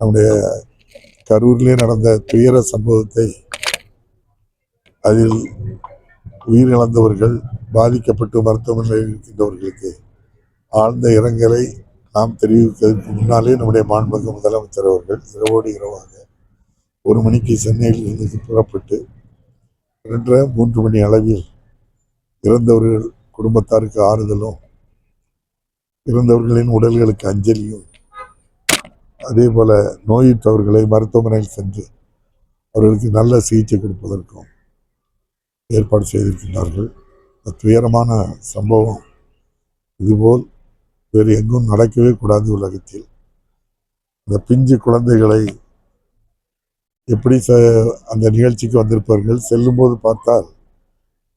நம்முடைய கரூரிலே நடந்த துயர சம்பவத்தை அதில் உயிரிழந்தவர்கள் பாதிக்கப்பட்டு மருத்துவமனையில் இருக்கின்றவர்களுக்கு ஆழ்ந்த இரங்கலை நாம் தெரிவிப்பதற்கு முன்னாலே நம்முடைய மாண்புமிகு முதலமைச்சர் அவர்கள் இரவோடு இரவாக ஒரு மணிக்கு சென்னையில் இருந்து புறப்பட்டு இரண்டரை மூன்று மணி அளவில் இறந்தவர்கள் குடும்பத்தாருக்கு ஆறுதலும் இறந்தவர்களின் உடல்களுக்கு அஞ்சலியும் அதே போல் நோயுற்றவர்களை மருத்துவமனையில் சென்று அவர்களுக்கு நல்ல சிகிச்சை கொடுப்பதற்கும் ஏற்பாடு செய்திருக்கின்றார்கள். துயரமான சம்பவம் இதுபோல் வேறு எங்கும் நடக்கவே கூடாது உலகத்தில். இந்த பிஞ்சு குழந்தைகளை எப்படி ச அந்த நிகழ்ச்சிக்கு வந்திருப்பார்கள் செல்லும்போது பார்த்தால்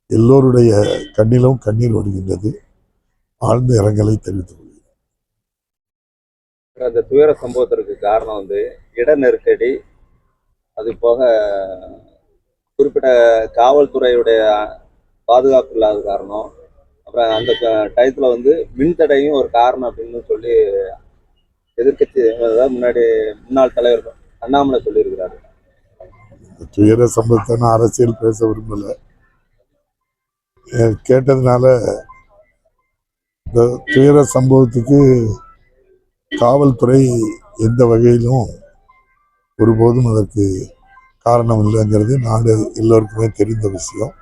எல்லோருடைய கண்ணிலும் கண்ணீர் வருகின்றது ஆழ்ந்த இரங்கலை தெரிவித்துக் அந்த துயர சம்பவத்திற்கு காரணம் வந்து இட நெருக்கடி அது போக குறிப்பிட்ட காவல்துறையுடைய பாதுகாப்பு இல்லாத காரணம். அப்புறம் அந்த டயத்தில் வந்து மின்தடையும் ஒரு காரணம் அப்படின்னு சொல்லி எதிர்க்கட்சி முன்னாடி முன்னாள் தலைவர் அண்ணாமலை சொல்லியிருக்கிறாரு. துயர சம்பவத்தை நான் அரசியல் பேச விரும்பலை. கேட்டதுனால இந்த துயர சம்பவத்துக்கு காவல்துறை எந்த வகையிலும் ஒருபோதும் அதற்கு காரணம் இல்லைங்கிறது நாடு எல்லோருக்குமே தெரிந்த விஷயம்.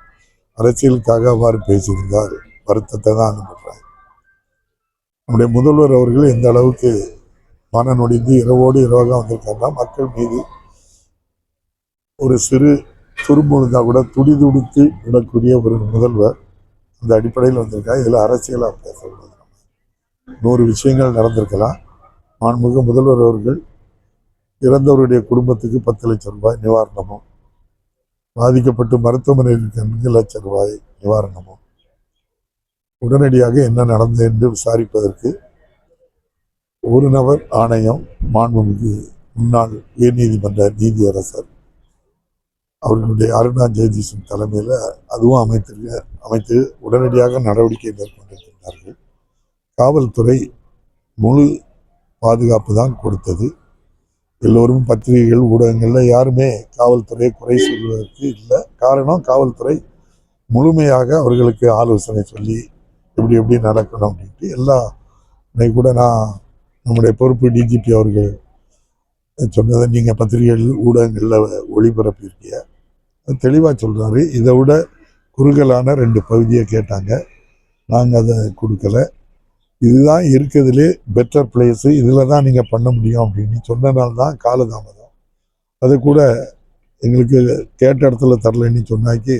அரசியலுக்காக அவ்வாறு பேசியிருந்தால் வருத்தத்தை தான் அனுப்புகிறேன் நம்முடைய முதல்வர் அவர்கள் எந்த அளவுக்கு மன நொடிந்து இரவோடு இரவாக வந்திருக்காருன்னா மக்கள் மீது ஒரு சிறு துரும்பு இருந்தால் கூட துடி துடித்து விடக்கூடிய ஒரு முதல்வர் அந்த அடிப்படையில் வந்திருக்காங்க இதில் அரசியலாக பேசக்கூடாது நூறு விஷயங்கள் நடந்திருக்கலாம். மாண்புமிகு முதல்வர் அவர்கள் இறந்தவருடைய குடும்பத்துக்கு பத்து லட்சம் ரூபாய் நிவாரணமும் பாதிக்கப்பட்டு மருத்துவமனையில் ரெண்டு அஞ்சு லட்சம் ரூபாய் நிவாரணமும் உடனடியாக என்ன நடந்தது என்று விசாரிப்பதற்கு ஒரு நபர் ஆணையம் மாண்புமிகு முன்னாள் உயர்நீதிமன்ற நீதியரசர் அவர்களுடைய அருணா ஜெயதீசன் தலைமையில் அதுவும் அமைத்திருக்க அமைத்து உடனடியாக நடவடிக்கை மேற்கொண்டிருக்கிறார்கள் காவல்துறை முழு பாதுகாப்பு தான் கொடுத்தது. எல்லோரும் பத்திரிகைகள் ஊடகங்களில் யாருமே காவல்துறையை குறை சொல்வதற்கு இல்லை. காரணம் காவல்துறை முழுமையாக அவர்களுக்கு ஆலோசனை சொல்லி எப்படி எப்படி நடக்கணும் அப்படின்ட்டு எல்லா இன்னைக்கு கூட நான் நம்முடைய பொறுப்பு டிஜிபி அவர்கள் சொன்னதை நீங்கள் பத்திரிகைகள் ஊடகங்களில் ஒளிபரப்பியிருக்கீங்க. தெளிவாக சொல்கிறாரு இதை விட குறுகலான ரெண்டு பகுதியை கேட்டாங்க. நாங்கள் அதை கொடுக்கல. இதுதான் இருக்கிறதுலே பெட்டர் பிளேஸு இதில் தான் நீங்கள் பண்ண முடியும் அப்படின்னு சொன்னனால தான் காலதாமதம். அது கூட எங்களுக்கு கேட்ட இடத்துல தரலைன்னு சொன்னாக்கி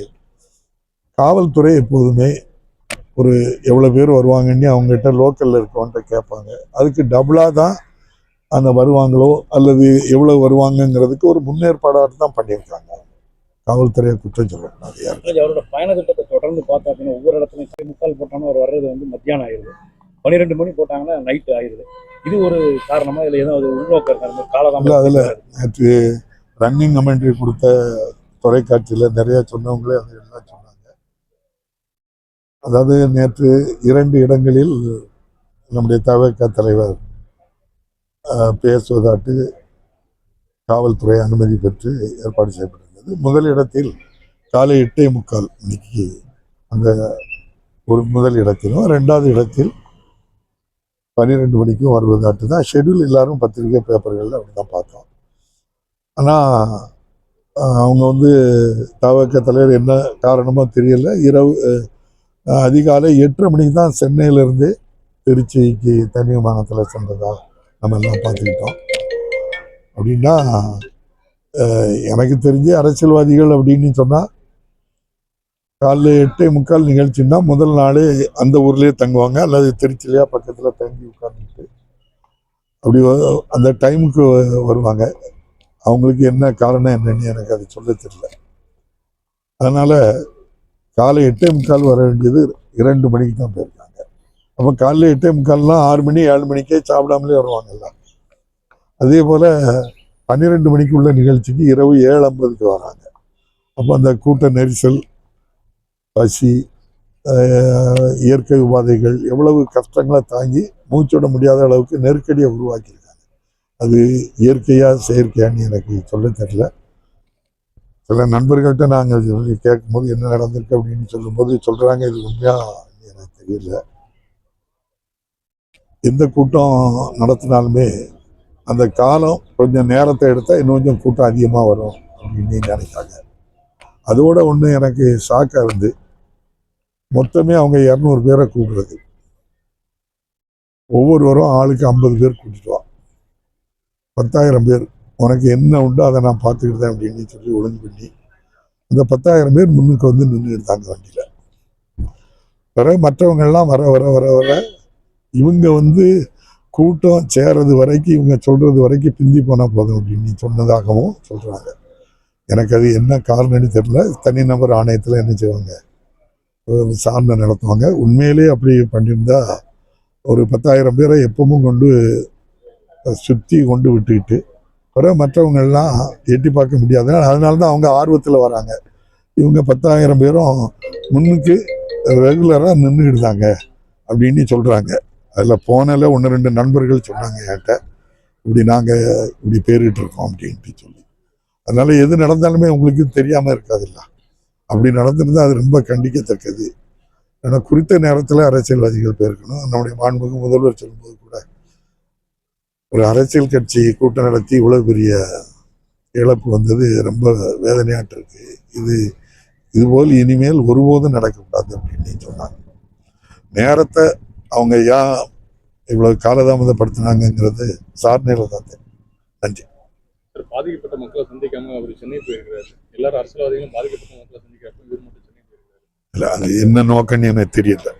காவல்துறை எப்போதுமே ஒரு எவ்வளோ பேர் வருவாங்கன்னு அவங்ககிட்ட லோக்கலில் இருக்கவன்ட்ட கேட்பாங்க. அதுக்கு டபுளாக தான் அந்த வருவாங்களோ அல்லது எவ்வளோ வருவாங்கங்கிறதுக்கு ஒரு முன்னேற்பாடாக தான் பண்ணியிருக்காங்க. காவல்துறையை குற்றம் சொல்லணும் அவரோட பயண திட்டத்தை தொடர்ந்து பார்த்தா அப்படின்னா ஒவ்வொரு இடத்துலையும் முக்கால் போட்டோன்னு அவர் வர்றது வந்து மத்தியானம் ஆயிடுது. பன்னிரெண்டு மணி போட்டாங்கன்னா நைட்டு ஆயிடுது. இது ஒரு காரணமா இல்லை ஏதோ உள்நோக்கம் இருக்காரு இல்ல, காலதாமதம் அதுல நேற்று ரன்னிங் கமெண்ட்ரி கொடுத்த தொலைக்காட்சியில் நிறைய சொன்னவங்களே அது எல்லாம் சொன்னாங்க. அதாவது நேற்று இரண்டு இடங்களில் நம்முடைய தவக தலைவர் பேசுவதாட்டு காவல்துறை அனுமதி பெற்று ஏற்பாடு செய்யப்பட்டிருந்தது. முதல் இடத்தில் காலை எட்டே முக்கால் மணிக்கு அந்த ஒரு முதல் இடத்திலும் ரெண்டாவது இடத்தில் பன்னிரெண்டு மணிக்கும் வருவதாட்டு தான் ஷெடியூல் எல்லாரும் பத்திரிகை பேப்பர்களில் அப்படி தான் பார்த்தோம் ஆனால் அவங்க வந்து தவக்க தலைவர் என்ன காரணமோ தெரியல. இரவு அதிகாலை எட்டரை மணிக்கு தான் சென்னையிலேருந்து திருச்சிக்கு தனி விமானத்தில் சென்றதா நம்ம எல்லாம் பார்த்துக்கிட்டோம். அப்படின்னா எனக்கு தெரிஞ்சு அரசியல்வாதிகள் அப்படின்னு சொன்னால் காலைல எட்டே முக்கால் நிகழ்ச்சின்னா முதல் நாளே அந்த ஊர்லேயே தங்குவாங்க. அல்லது திருச்சிலையா பக்கத்தில் தங்கி உட்காந்துட்டு அப்படி அந்த டைமுக்கு வருவாங்க. அவங்களுக்கு என்ன காரணம் என்னன்னு எனக்கு அது சொல்ல தெரியல. அதனால் காலை எட்டே முக்கால் வர வேண்டியது இரண்டு மணிக்கு தான் போயிருக்காங்க. அப்போ காலைல எட்டே முக்கால்லாம் ஆறு மணி ஏழு மணிக்கே சாப்பிடாமலே வருவாங்கல்ல அதே போல் பன்னிரெண்டு மணிக்குள்ள நிகழ்ச்சிக்கு இரவு ஏழு ஐம்பதுக்கு வராங்க. அப்போ அந்த கூட்ட நெரிசல் பசி இயற்கை உபாதைகள் எவ்வளவு கஷ்டங்களை தாங்கி மூச்சுட முடியாத அளவுக்கு நெருக்கடியை உருவாக்கியிருக்காங்க. அது இயற்கையாக செயற்கையான்னு எனக்கு சொல்ல தெரியல. சில நண்பர்கள்ட்ட நாங்கள் சொல்லி கேட்கும்போது என்ன நடந்திருக்கு அப்படின்னு சொல்லும்போது சொல்கிறாங்க இது உண்மையாக எனக்கு தெரியல. எந்த கூட்டம் நடத்தினாலுமே அந்த காலம் கொஞ்சம் நேரத்தை எடுத்தால் இன்னும் கொஞ்சம் கூட்டம் அதிகமாக வரும் அப்படின்னு நினைக்காங்க அதோட ஒன்று எனக்கு ஷாக்காக இருந்து மொத்தமே அவங்க இரநூறு பேரை கூப்பிடுறது. ஒவ்வொருவரும் ஆளுக்கு ஐம்பது பேர் கூட்டிட்டு வா. பத்தாயிரம் பேர் உனக்கு என்ன உண்டோ அதை நான் பார்த்துக்கிட்டேன் அப்படின்னு சொல்லி ஒழுங்கு பண்ணி அந்த பத்தாயிரம் பேர் முன்னுக்கு வந்து நின்று எடுத்தாங்க வண்டியில். பிறகு மற்றவங்கெல்லாம் வர வர வர வர இவங்க வந்து கூட்டம் சேர்றது வரைக்கும் இவங்க சொல்கிறது வரைக்கும் பிந்தி போனால் போதும் அப்படின்னு சொன்னதாகவும் சொல்கிறாங்க எனக்கு அது என்ன காரணம்னு தெரில தனிநபர் ஆணையத்தில் என்ன செய்வாங்க? ஒரு விசாரணை நடத்துவாங்க. உண்மையிலேயே அப்படி பண்ணியிருந்தா ஒரு பத்தாயிரம் பேரை எப்பவும் கொண்டு சுற்றி கொண்டு விட்டுக்கிட்டு பிறகு மற்றவங்கள்லாம் எட்டி பார்க்க முடியாது. அதனால தான் அவங்க ஆர்வத்தில் வராங்க. இவங்க பத்தாயிரம் பேரும் முன்னுக்கு ரெகுலராக நின்றுக்கிட்டாங்க அப்படின்னு சொல்கிறாங்க அதில் போனல ஒன்று ரெண்டு நண்பர்கள் சொன்னாங்க என்கிட்ட. இப்படி நாங்கள் இப்படி பேரிட்டு இருக்கோம் அப்படின்ட்டு சொல்லி. அதனால் எது நடந்தாலுமே உங்களுக்கு தெரியாமல் இருக்காதுல்ல. அப்படி நடந்திருந்தா அது ரொம்ப கண்டிக்கத்தக்கது. ஆனால் குறித்த நேரத்தில் அரசியல்வாதிகள் போயிருக்கணும். நம்முடைய மாண்புக்கு முதல்வர் சொல்லும்போது கூட ஒரு அரசியல் கட்சி கூட்டம் நடத்தி இவ்வளோ பெரிய இழப்பு வந்தது ரொம்ப வேதனையாட்டு இருக்கு. இது இதுபோல் இனிமேல் ஒருபோதும் நடக்கக்கூடாது அப்படின்னு சொன்னாங்க. நேரத்தை அவங்க ஏன் இவ்வளோ காலதாமதப்படுத்தினாங்கங்கிறது சார்நிலை தான் தெரியும். நன்றி. பாதிக்கப்பட்ட மக்களை சந்திக்காம அவர் சென்னை போயிருக்கிறாரு. எல்லாரும் அரசியல்வாதிகளும் பாதிக்கப்பட்ட மக்களை சந்திக்கிறப்ப இவர் மட்டும் சென்னை போயிருக்காரு இல்லை அது என்ன நோக்கம்னு எனக்கு தெரியல.